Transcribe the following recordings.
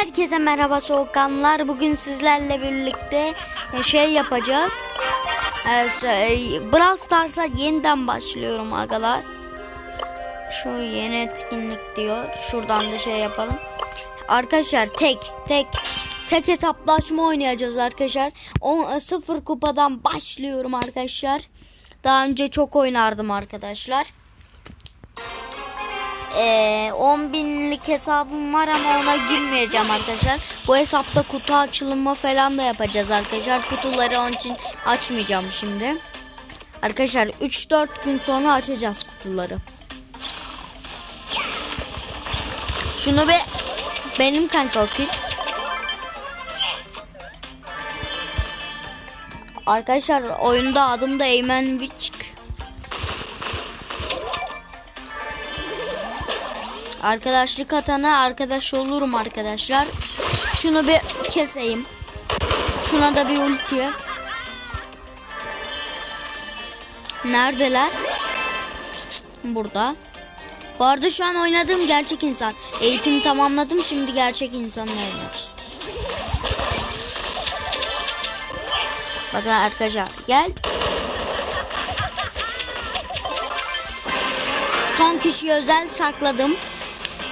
Herkese merhaba soğukkanlar. Bugün sizlerle birlikte şey yapacağız. Şey, Brawl Stars'a yeniden başlıyorum agalar. Şu yeni etkinlik diyor. Şuradan da şey yapalım. Arkadaşlar tek tek tek hesaplaşma oynayacağız arkadaşlar. 10 0 kupadan başlıyorum arkadaşlar. Daha önce çok oynardım arkadaşlar. Ee, 10 binlik hesabım var ama ona girmeyeceğim arkadaşlar. Bu hesapta kutu açılımı falan da yapacağız arkadaşlar. Kutuları onun için açmayacağım şimdi. Arkadaşlar 3-4 gün sonra açacağız kutuları. Şunu be benim kanka okuyun. Arkadaşlar oyunda adım da Eymen Witch. Arkadaşlık atana arkadaş olurum arkadaşlar. Şunu bir keseyim. Şuna da bir ulti. Neredeler? Burada. Bu arada şu an oynadığım gerçek insan. Eğitimi tamamladım şimdi gerçek insanla oynuyoruz. Bakın arkadaşlar gel. Son kişi özel sakladım.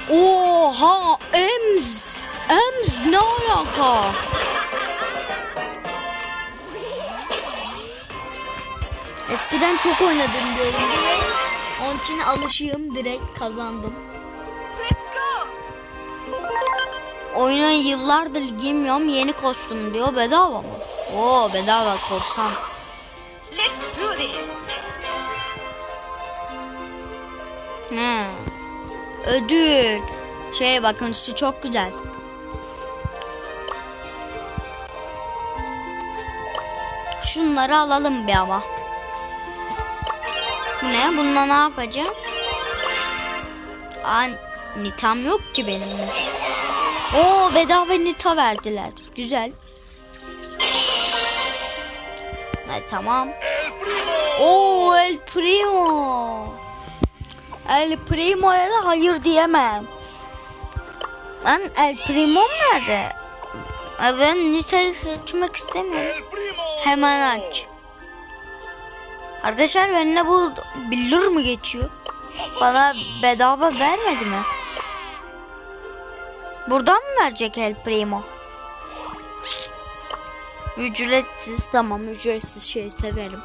Oha Ems. Ems ne alaka? Eskiden çok oynadım diyorum. Onun için alışığım direkt kazandım. Oyunu yıllardır giymiyorum yeni kostüm diyor bedava mı? Oo bedava korsan. Let's do this. He. Ödül. Şey bakın şu çok güzel. Şunları alalım bir ama. Bu ne? Bununla ne yapacağım? Aa, nitam yok ki benim. Oo bedava nita verdiler. Güzel. Ha, tamam. Oo El Primo. El Primo'ya da hayır diyemem. Lan El Primo nerede? Aa, Ben Nita'yı seçmek istemiyorum. Hemen aç. Arkadaşlar benimle bu billur mu geçiyor? Bana bedava vermedi mi? Buradan mı verecek El Primo? Ücretsiz tamam ücretsiz şey severim.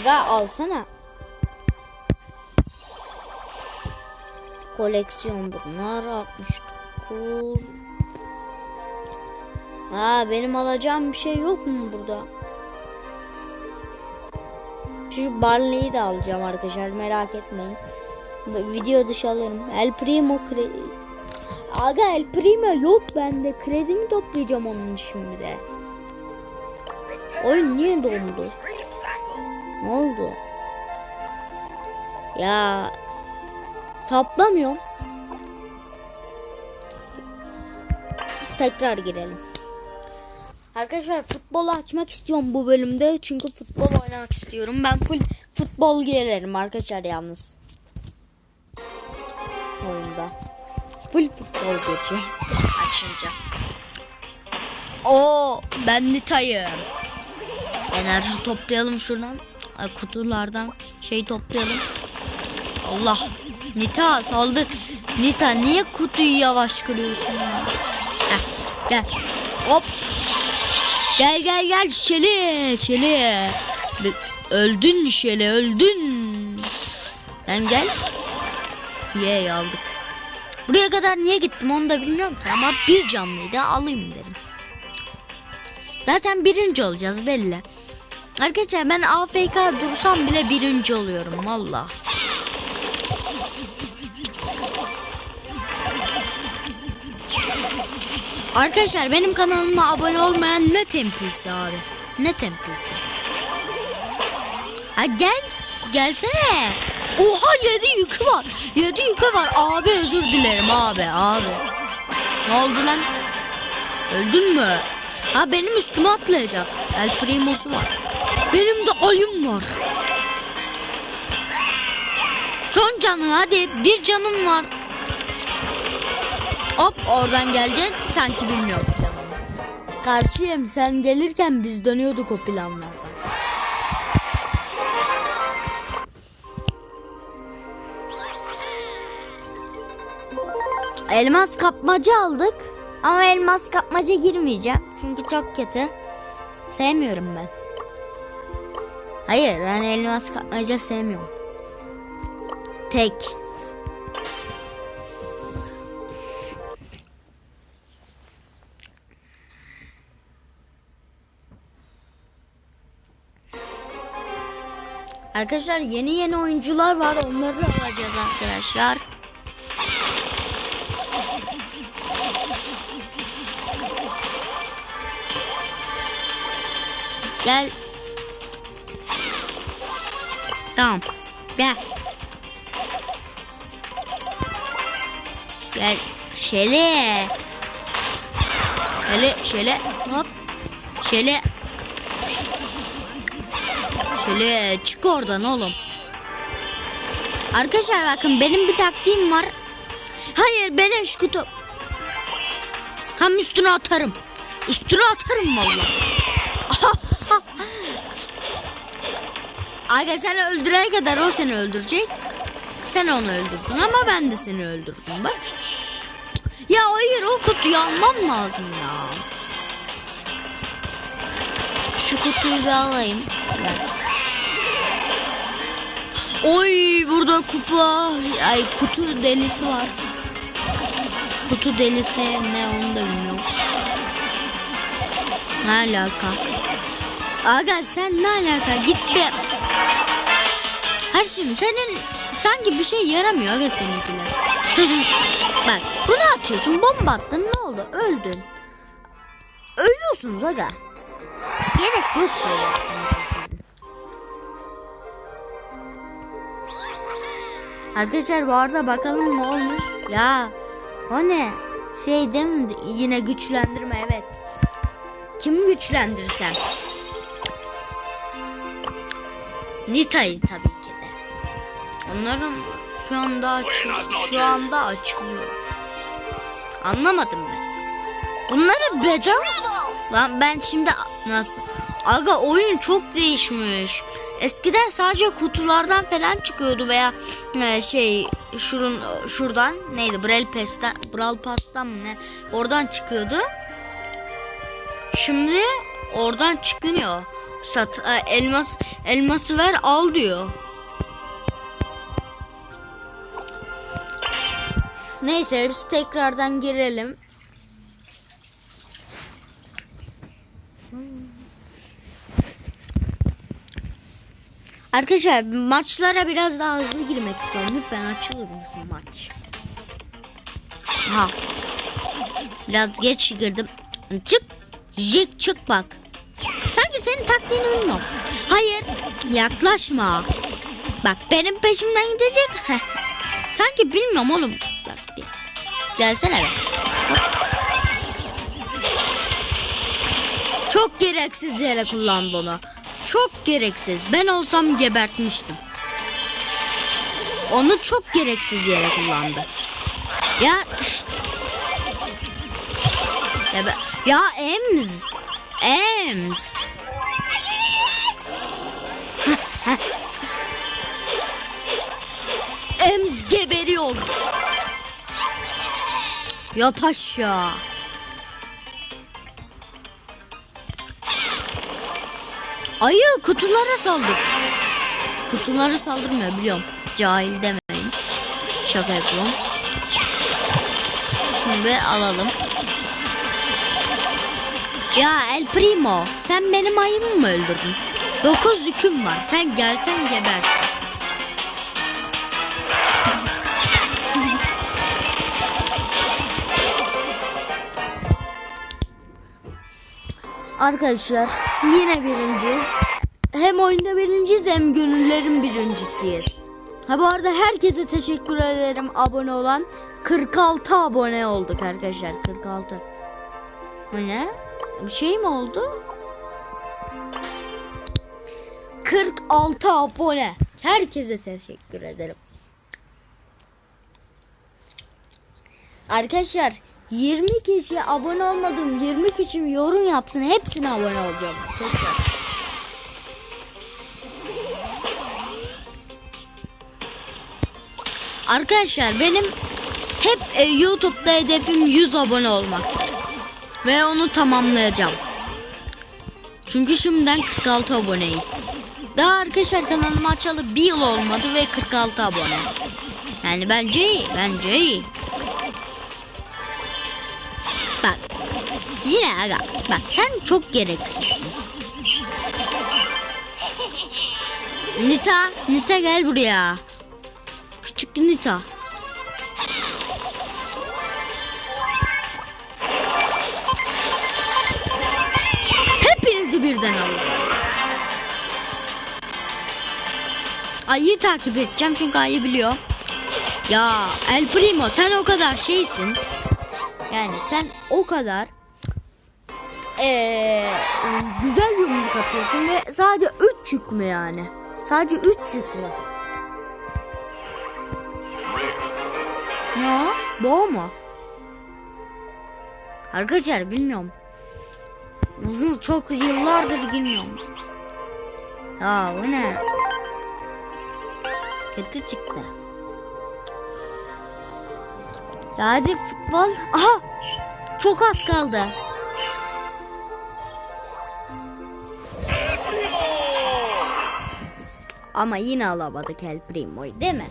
Aga alsana. Koleksiyon bunlar 69. Ha benim alacağım bir şey yok mu burada? Şu Barley'i de alacağım arkadaşlar merak etmeyin. Video dışı alırım. El Primo kredi. Aga El Primo yok bende. Kredimi toplayacağım onun şimdi de. Oyun niye dondu? Ne oldu? Ya toplamıyorum. Tekrar girelim. Arkadaşlar futbolu açmak istiyorum bu bölümde çünkü futbol oynamak istiyorum. Ben full futbol girerim arkadaşlar yalnız. Oyunda. Full futbol gireceğim açınca. Oo ben Nita'yım. Enerji toplayalım şuradan. Kutulardan şey toplayalım. Allah. Nita saldır. Nita niye kutuyu yavaş kırıyorsun ya? Heh, gel. Hop. Gel gel gel Şeli. Şeli. Öldün Şeli öldün. Sen gel. Ye aldık. Buraya kadar niye gittim onu da bilmiyorum ama bir canlıyı da alayım dedim. Zaten birinci olacağız belli. Arkadaşlar ben AFK dursam bile birinci oluyorum valla. Arkadaşlar benim kanalıma abone olmayan ne tempisi abi? Ne tempisi? Ha gel. Gelsene. Oha yedi yükü var. Yedi yükü var. Abi özür dilerim abi abi. Ne oldu lan? Öldün mü? Ha benim üstüme atlayacak. El Primo'su var. Benim de ayım var. Son canı hadi bir canım var. Hop oradan geleceksin sanki bilmiyorum planı. Karşıyım sen gelirken biz dönüyorduk o planlardan. Elmas kapmaca aldık. Ama elmas kapmaca girmeyeceğim. Çünkü çok kötü. Sevmiyorum ben. Hayır ben elmas kapmaca sevmiyorum. Tek. Arkadaşlar yeni yeni oyuncular var. Onları da alacağız arkadaşlar. Gel. Tamam. Gel. Gel. Şöyle. Şöyle şöyle hop. Şöyle. Şöyle çık oradan oğlum. Arkadaşlar bakın benim bir taktiğim var. Hayır benim şu kutu. Tam üstüne atarım. Üstüne atarım vallahi. Aga sen öldürene kadar o seni öldürecek. Sen onu öldürdün ama ben de seni öldürdüm bak. Ya hayır o kutuyu almam lazım ya. Şu kutuyu bir alayım. Ben. Oy burada kupa ay kutu delisi var. Kutu delisi ne onu da bilmiyorum. Ne alaka? Aga sen ne alaka git be. Her şeyim senin sanki bir şey yaramıyor aga seninkiler. Bak bunu atıyorsun bomba attın ne oldu öldün. Ölüyorsunuz aga. Gerek yok böyle Arkadaşlar bu arada bakalım ne olmuş. Ya o ne? Şey değil mi? Yine güçlendirme evet. Kimi güçlendirsem? Nita'yı tabii ki de. Onların şu anda açılıyor. Şu anda açılıyor. Anlamadım ben. Bunları bedava Lan ben şimdi nasıl? Aga oyun çok değişmiş. Eskiden sadece kutulardan falan çıkıyordu veya e, şey şurun şuradan neydi Brawl Pass'ten Brawl Pass'tan mı ne oradan çıkıyordu. Şimdi oradan çıkmıyor. Sat e, elmas elması ver al diyor. Neyse biz tekrardan girelim. Arkadaşlar maçlara biraz daha hızlı girmek istiyorum. Lütfen açılır mısın maç? Ha. Biraz geç girdim. Çık. Jik çık bak. Sanki senin taktiğini bilmiyorum. Hayır. Yaklaşma. Bak benim peşimden gidecek. Sanki bilmiyorum oğlum. Bak bir. Gelsene be. Çok gereksiz yere kullandı onu. Çok gereksiz. Ben olsam gebertmiştim. Onu çok gereksiz yere kullandı. Ya. Ya, ya Ems. Ems. Ems geberiyor. Yat aşağı. Ayı kutulara saldır. Kutulara saldırmıyor biliyorum. Cahil demeyin. Şaka yapıyorum. Şimdi alalım. Ya El Primo sen benim ayımı mı öldürdün? Dokuz yüküm var. Sen gelsen geber. Arkadaşlar yine birinciyiz. Hem oyunda birinciyiz hem gönüllerin birincisiyiz. Ha bu arada herkese teşekkür ederim abone olan. 46 abone olduk arkadaşlar 46. Bu ne? Bir şey mi oldu? 46 abone. Herkese teşekkür ederim. Arkadaşlar 20 kişi abone olmadığım 20 kişi yorum yapsın hepsine abone olacağım. Arkadaşlar. Arkadaşlar benim hep e, YouTube'da hedefim 100 abone olmaktır. Ve onu tamamlayacağım. Çünkü şimdiden 46 aboneyiz. Daha arkadaşlar kanalımı açalı bir yıl olmadı ve 46 abone. Yani bence iyi, bence iyi. Bak, yine aga, bak sen çok gereksizsin. Nita, Nita gel buraya. Küçük Nita. Hepinizi birden alın. Ayı takip edeceğim çünkü ayı biliyor. Ya El Primo sen o kadar şeysin. Yani sen o kadar eee, güzel yumruk atıyorsun ve sadece 3 yük mü yani? Sadece 3 yük mü? Ne? o mu? Arkadaşlar bilmiyorum. Uzun çok yıllardır girmiyorum. Ya bu ne? Kötü çıktı. Ya hadi futbol. Aha! Çok az kaldı. Ama yine alamadık El Primo'yu değil mi?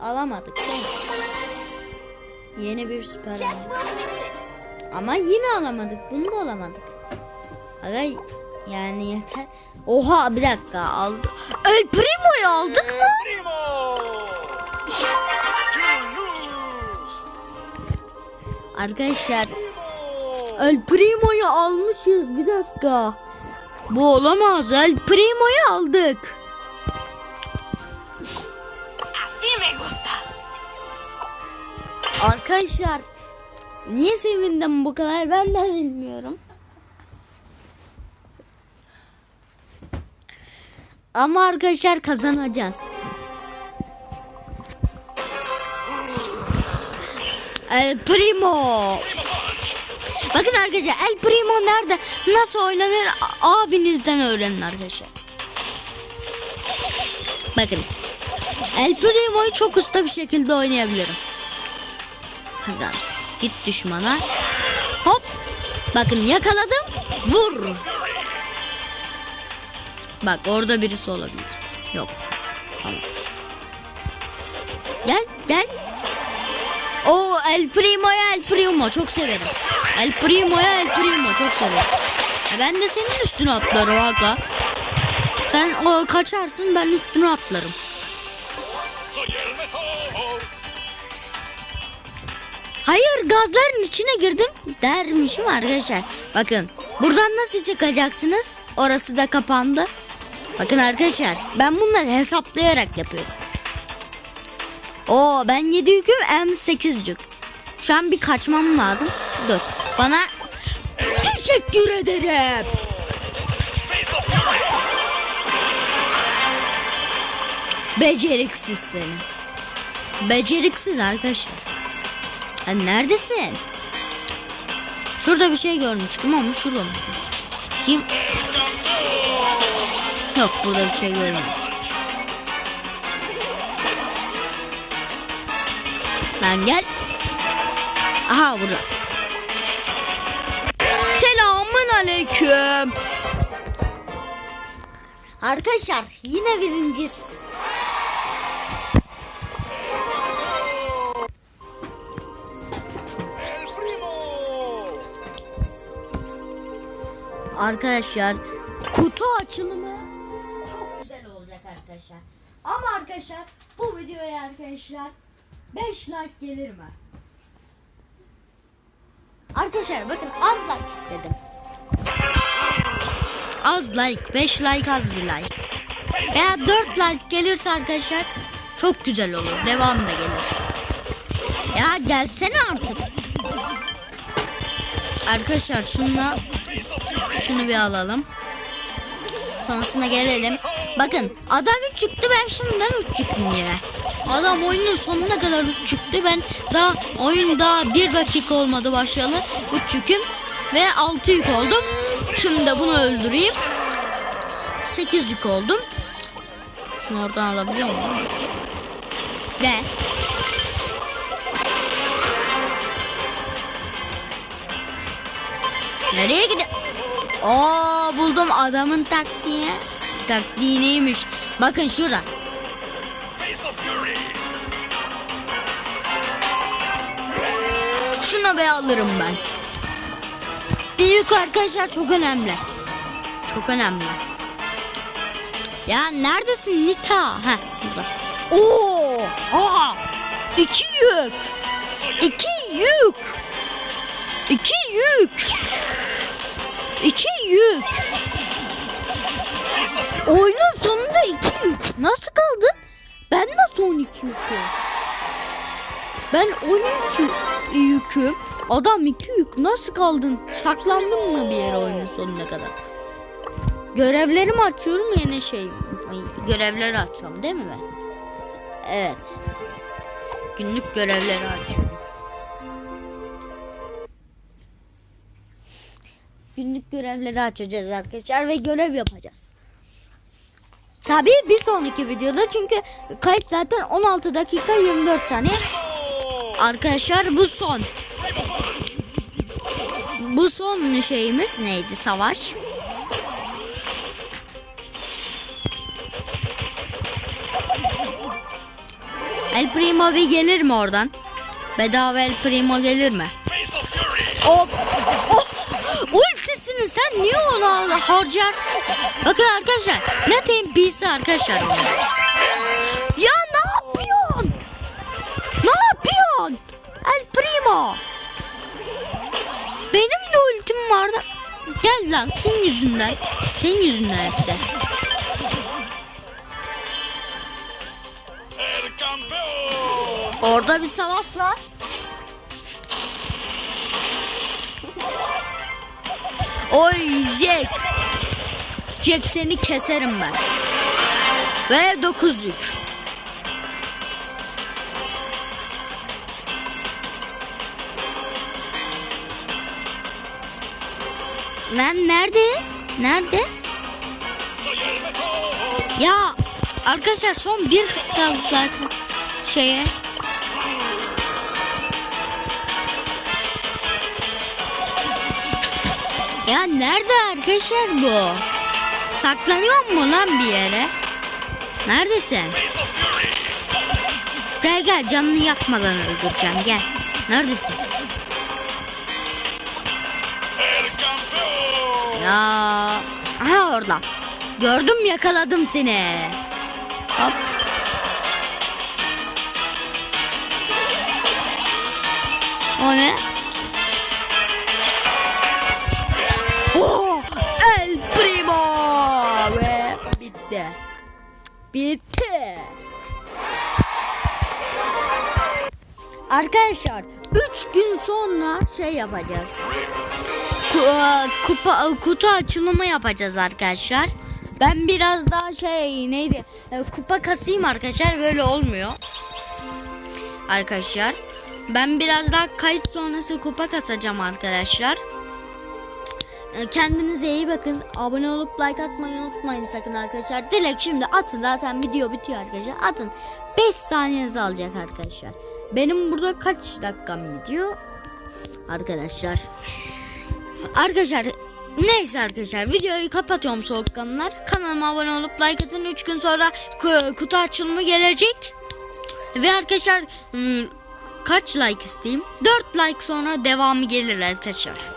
Alamadık değil mi? Yeni bir süper. Ama yine alamadık. Bunu da alamadık. Aga yani yeter. Oha bir dakika aldı. El Primo'yu aldık mı? Primo! Arkadaşlar El Primo'yu almışız bir dakika. Bu olamaz. El Primo'yu aldık. Arkadaşlar niye sevindim bu kadar ben de bilmiyorum. Ama arkadaşlar kazanacağız. El Primo. Bakın arkadaşlar El Primo nerede? Nasıl oynanır? Abinizden öğrenin arkadaşlar. Bakın. El Primo'yu çok usta bir şekilde oynayabilirim. Hadi git düşmana. Hop. Bakın yakaladım. Vur. Bak orada birisi olabilir. Yok. Tamam. Gel gel. El Primo'ya El Primo çok severim. El Primo'ya El Primo çok severim. E ben de senin üstüne atlarım aga. Sen o kaçarsın ben üstüne atlarım. Hayır gazların içine girdim dermişim arkadaşlar. Bakın buradan nasıl çıkacaksınız? Orası da kapandı. Bakın arkadaşlar ben bunları hesaplayarak yapıyorum. Oo ben 7 yüküm M 8 yük. Şu an bir kaçmam lazım. Dur bana teşekkür ederim. Beceriksiz seni. Beceriksiz arkadaşlar. Ha, neredesin? Şurada bir şey görmüştüm ama şurada mısın? Kim? Yok burada bir şey görmemiş. Lan gel. Aha burada. Selamun aleyküm. Arkadaşlar yine birinciyiz. Arkadaşlar kutu açılımı çok güzel olacak arkadaşlar. Ama arkadaşlar bu videoya arkadaşlar 5 like gelir mi? Arkadaşlar bakın az like istedim. Az like, 5 like az bir like. Veya 4 like gelirse arkadaşlar çok güzel olur. Devam da gelir. Ya gelsene artık. Arkadaşlar şunla şunu bir alalım. Sonrasına gelelim. Bakın adam 3 çıktı ben şimdiden 3 çıktım yine. Adam oyunun sonuna kadar 3 çıktı. Ben daha oyun daha 1 dakika olmadı başlayalı. 3 yüküm ve 6 yük oldum. Şimdi de bunu öldüreyim. 8 yük oldum. Şunu oradan alabiliyor muyum? Ne? Nereye gidiyor? Oo buldum adamın taktiği. Taktiği neymiş? Bakın şurada. Şuna be ben. Büyük arkadaşlar çok önemli. Çok önemli. Ya neredesin Nita? Ha burada. Oo! Aa! İki yük. İki yük. İki yük. İki yük. Oyunun sonunda iki yük. Nasıl kaldın? Ben nasıl 12 yüküm? Ben 13 yü- yüküm. Adam 2 yük. Nasıl kaldın? Saklandın mı bir yere oyunun sonuna kadar? Görevlerimi açıyorum yine şey. Görevleri açıyorum değil mi ben? Evet. Günlük görevleri açıyorum. Günlük görevleri açacağız arkadaşlar ve görev yapacağız. Tabii bir sonraki videoda çünkü kayıt zaten 16 dakika 24 saniye. Arkadaşlar bu son. Bu son şeyimiz neydi? Savaş. El Primo bir gelir mi oradan? Bedava El Primo gelir mi? Hop. Oh. Ultisini sen niye onu al- harcarsın? Bakın arkadaşlar ne TMP'si arkadaşlar. Ya Primo. Benim de ultim vardı. Gel lan senin yüzünden. Senin yüzünden hepsi. Campeón. Orada bir savaş var. Oy Jack. Jack seni keserim ben. Ve 9 yük. Lan nerede? Nerede? Ya arkadaşlar son bir tık kaldı zaten şeye. Ya nerede arkadaşlar bu? Saklanıyor mu lan bir yere? Neredesin? Gel gel canını yakmadan öldüreceğim gel. Neredesin? Ya. Aha orada. Gördüm yakaladım seni. Hop. O ne? Oh, El Primo ve bitti. Bitti. Arkadaşlar 3 gün sonra şey yapacağız. Ku- kupa kutu açılımı yapacağız arkadaşlar. Ben biraz daha şey neydi? e, Kupa kasayım arkadaşlar böyle olmuyor. Arkadaşlar ben biraz daha kayıt sonrası kupa kasacağım arkadaşlar. E, Kendinize iyi bakın. Abone olup like atmayı unutmayın sakın arkadaşlar. Dilek şimdi atın zaten video bitiyor arkadaşlar. Atın 5 saniyenizi alacak arkadaşlar. Benim burada kaç dakikam gidiyor? Arkadaşlar. Arkadaşlar neyse arkadaşlar videoyu kapatıyorum soğukkanlar. Kanalıma abone olup like atın. 3 gün sonra ku- kutu açılımı gelecek. Ve arkadaşlar hmm, kaç like isteyeyim? 4 like sonra devamı gelir arkadaşlar.